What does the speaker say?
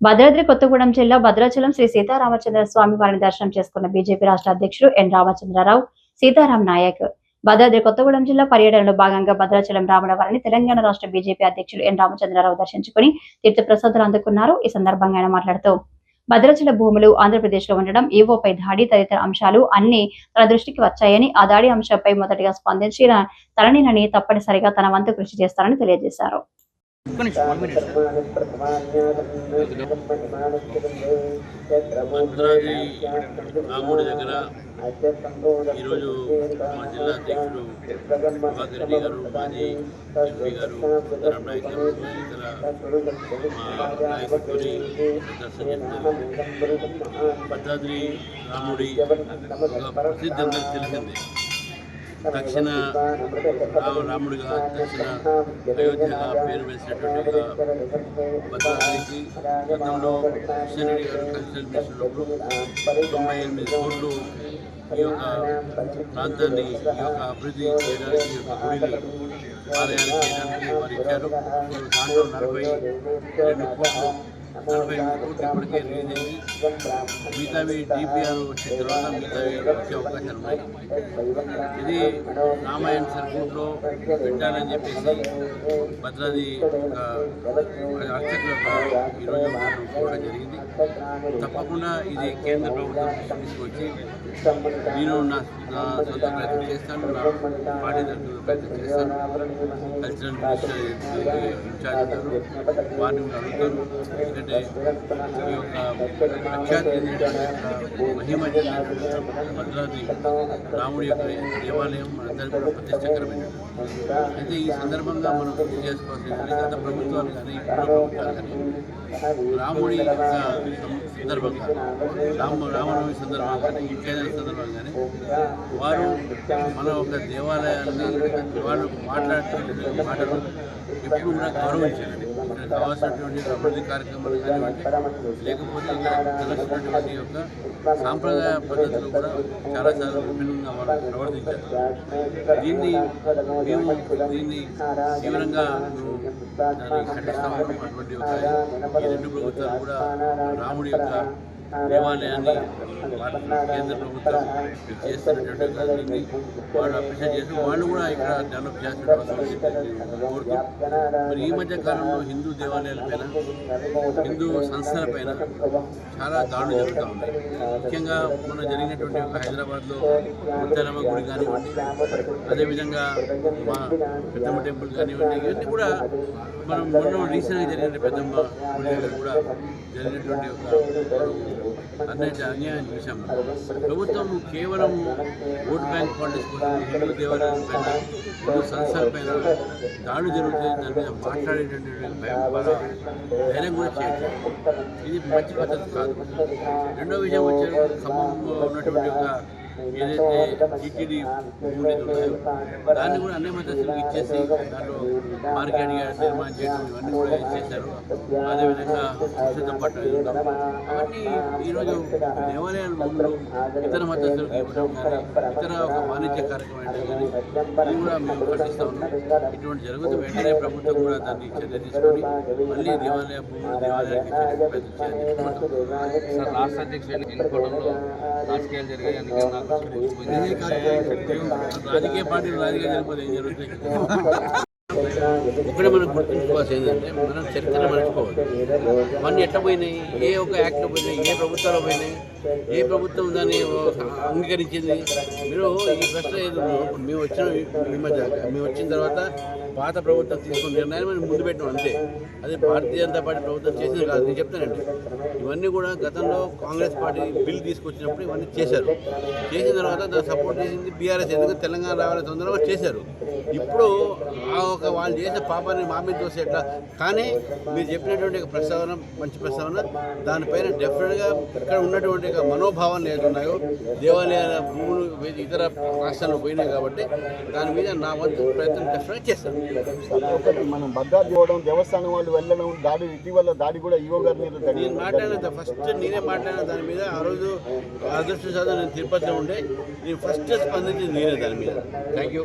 భద్రాద్రి కొత్తగూడెం జిల్లా భద్రాచలం శ్రీ సీతారామచంద్ర స్వామి వారిని దర్శనం చేసుకున్న బీజేపీ రాష్ట్ర అధ్యక్షుడు ఎన్ రామచంద్రరావు సీతారాం నాయక్. భద్రాద్రి కొత్తగూడెం జిల్లా పర్యటనలో భాగంగా భద్రాచలం రాముల వారిని తెలంగాణ రాష్ట్ర బీజేపీ అధ్యక్షుడు ఎన్ రామచంద్రరావు దర్శించుకుని తీర్థప్రసాదాలు అందుకున్నారు. ఈ సందర్భంగా ఆయన మాట్లాడుతూ భద్రాచల భూములు ఆంధ్రప్రదేశ్లో ఉండడం ఈవోపై దాడి తదితర అంశాలు అన్ని తన దృష్టికి వచ్చాయని ఆ దాడి అంశంపై మొదటిగా స్పందించిన తలనినని తప్పనిసరిగా తన వంతు కృషి చేస్తారని తెలియజేశారు. ఒక్క నిమిషం భద్రాద్రి రాముడి దగ్గర ఈరోజు మా జిల్లా అధ్యక్షుడు ప్రభాకర్ రెడ్డి గారు మాజీ ఎంపీ గారు సిద్ధరాం గారు ఇతర మా నాయకుడితో దర్శనం చేస్తున్నారు భద్రాద్రి రాముడి ప్రసిద్ధి అందరికి తెలిసిందే దక్షిణ రాముడిగా దక్షిణ అయోధ్యగా పేరు వేసినటువంటి భద్రాద్రికి గతంలో కిషన్ గారు కల్చరల్ మినిస్టర్ తొంభై ఎనిమిది కోట్లు ఈ యొక్క ప్రాంతాన్ని ఈ యొక్క అభివృద్ధి చేయడానికి ఈ యొక్క గుడిని ఆలయాన్ని చేయడానికి వారు ఇచ్చారు. దాంట్లో నలభై రెండు కోట్లు నలభై కోట్లు ఇప్పటికే రిలీజ్ అయింది మిగతావి డిపిఆర్ వచ్చిన తర్వాత మిగతావి వచ్చే అవకాశాలు ఉన్నాయి. ఇది రామాయణ సర్క్యూట్లో పెట్టాలని చెప్పేసి భద్రాది అర్చకులు ఈరోజు మనం జరిగింది. తప్పకుండా ఇది కేంద్ర ప్రభుత్వం తీసుకొచ్చి నేను నా సొంత ప్రయత్నం చేస్తాను నా పార్టీ తరఫున ప్రయత్నం చేస్తాను. కల్చరల్ మినిస్టర్ ఇన్ఛార్జ్ అవుతారు వారిని అడుగుతారు. ఎందుకంటే ఈ యొక్క ప్రఖ్యాతి చెందినటువంటి మహిమ భద్రాద్రి రాముడి యొక్క దేవాలయం మనందరికీ కూడా ప్రతిష్టకరమైనది అయితే ఈ సందర్భంగా మనం గుర్తు చేసుకోవాల్సింది గత ప్రభుత్వాలు కానీ ప్రభుత్వాలు కానీ రాముడి యొక్క సందర్భంగా రామ రామనవమి సందర్భంగా కానీ ఇంకేదైనా సందర్భంగా కానీ వారు మన ఒక దేవాలయాన్ని వాళ్ళు మాట్లాడేటువంటి మాటలు ఎప్పుడు కూడా గౌరవించాలండి ఇక్కడ కావాల్సినటువంటి అభివృద్ధి కార్యక్రమాలు కానివ్వండి లేకపోతే ఇక్కడ తెలుస్తున్నటువంటి యొక్క సాంప్రదాయ పద్ధతులు కూడా చాలా చాలా విభిన్నంగా వాళ్ళు ప్రవర్తించారు దీన్ని మేము దీన్ని తీవ్రంగా మేము దాన్ని ఖండిస్తాము అటువంటి ఒక ఈ రెండు ప్రభుత్వాలు కూడా రాముడి యొక్క దేవాలయాన్ని కేంద్ర ప్రభుత్వం చేస్తున్నటువంటి దీన్ని వాళ్ళు అప్రిషియేట్ చేసి వాళ్ళు కూడా ఇక్కడ డెవలప్ చేస్తున్న కోరుతూ మరి ఈ మధ్య కాలంలో హిందూ దేవాలయాల పైన హిందూ సంస్థల పైన చాలా దాడులు జరుగుతూ ఉన్నాయి. ముఖ్యంగా మొన్న జరిగినటువంటి ఒక హైదరాబాద్లో ముత్యాలమ్మ గుడి కానివ్వండి అదేవిధంగా మా పెద్దమ్మ టెంపుల్ కానివ్వండి ఇవన్నీ కూడా మనం మొన్న రీసెంట్గా జరిగిన పెద్దమ్మ గుడి దగ్గర కూడా జరిగినటువంటి ఒక అన్యాయ అన్యాయం చూసాం ప్రభుత్వం కేవలం ఓట్ బ్యాంక్ పాలిటిక్స్ కోసం హిందూ దేవాలయాల పైన హిందూ సంస్థల పైన దాడులు జరుగుతుంది దాని మీద మాట్లాడేటటువంటి భయం ద్వారా ధైర్యం కూడా చేయట్లేదు. ఇది మంచి పద్ధతి కాదు. రెండో విషయం వచ్చే ఖమ్మంలో ఉన్నటువంటి ఒక ఏదైతే టీటీడీ భూములు ఉన్నాయో దాన్ని కూడా అన్ని మద్దతులకు ఇచ్చేసి దాంట్లో మార్కెట్ యార్డ్ నిర్మాణం చేయడం ఇవన్నీ కూడా ఇచ్చేశారు అదేవిధంగా విశుద్ధ పట్టణం ఇవ్వడం అవన్నీ ఈరోజు దేవాలయాల ముందు ఇతర మద్దతులకు ఇవ్వడం కానీ ఇతర ఒక వాణిజ్య కార్యక్రమం కానీ ఇది కూడా మేము ఖండిస్తా ఉన్నాం. ఇటువంటి జరుగుతూ వెంటనే ప్రభుత్వం కూడా దాన్ని చర్య తీసుకొని మళ్ళీ దేవాలయ భూములు దేవాలయానికి ఇచ్చే రాష్ట్ర అధ్యక్షులు ఎన్నుకోవడంలో రాజకీయాలు జరిగాయి. అందుకే రాజకీయ పార్టీలు రాజకీయ జరిగిపోతే ఏం జరుగుతాయి? ఇక్కడ మనం గుర్తుంచుకోవాల్సి ఏంటంటే మనం చరిత్ర మర్చిపోవాలి అవన్నీ ఎట్లా పోయినాయి? ఏ ఒక యాక్ట్లో పోయినాయి? ఏ ప్రభుత్వాలు పోయినాయి? ఏ ప్రభుత్వం దాన్ని అంగీకరించింది? మీరు ఈ ప్రశ్న ఏదో మేము వచ్చిన ఈ మధ్య మేము వచ్చిన తర్వాత పాత ప్రభుత్వం తీసుకున్న నిర్ణయాన్ని మనం ముందు పెట్టడం అంతే. అది భారతీయ జనతా పార్టీ ప్రభుత్వం చేసింది కాదు నేను చెప్తానండి. ఇవన్నీ కూడా గతంలో కాంగ్రెస్ పార్టీ బిల్ తీసుకొచ్చినప్పుడు ఇవన్నీ చేశారు. చేసిన తర్వాత దాన్ని సపోర్ట్ చేసింది బీఆర్ఎస్ ఎందుకంటే తెలంగాణ రావాలని తొందరగా చేశారు. ఇప్పుడు ఆ ఒక వాళ్ళు చేసే పాపాన్ని మా మీద చూస్తే ఎట్లా? కానీ మీరు చెప్పినటువంటి ప్రస్తావన మంచి ప్రస్తావన దానిపైన డెఫినెట్గా ఇక్కడ ఉన్నటువంటి మనోభావాలు ఉన్నాయో దేవాలయాల భూములు ఇతర రాష్ట్రాల్లో పోయినాయి కాబట్టి దాని మీద నా వంతు ప్రయత్నం డెఫినెట్గా చేస్తాను. మనం భద్రాద్రి పోవడం దేవస్థానం వాళ్ళు వెళ్ళడం దాడి ఇటీవల దాడి కూడా ఈవో గారి మీద నేను మాట్లాడిన ఫస్ట్ నేనే మాట్లాడిన దాని మీద ఆ రోజు అదృష్ట శాతం నేను తిరుపతిలో ఉండే నేను ఫస్ట్ స్పందించింది నేనే దాని మీద. Thank you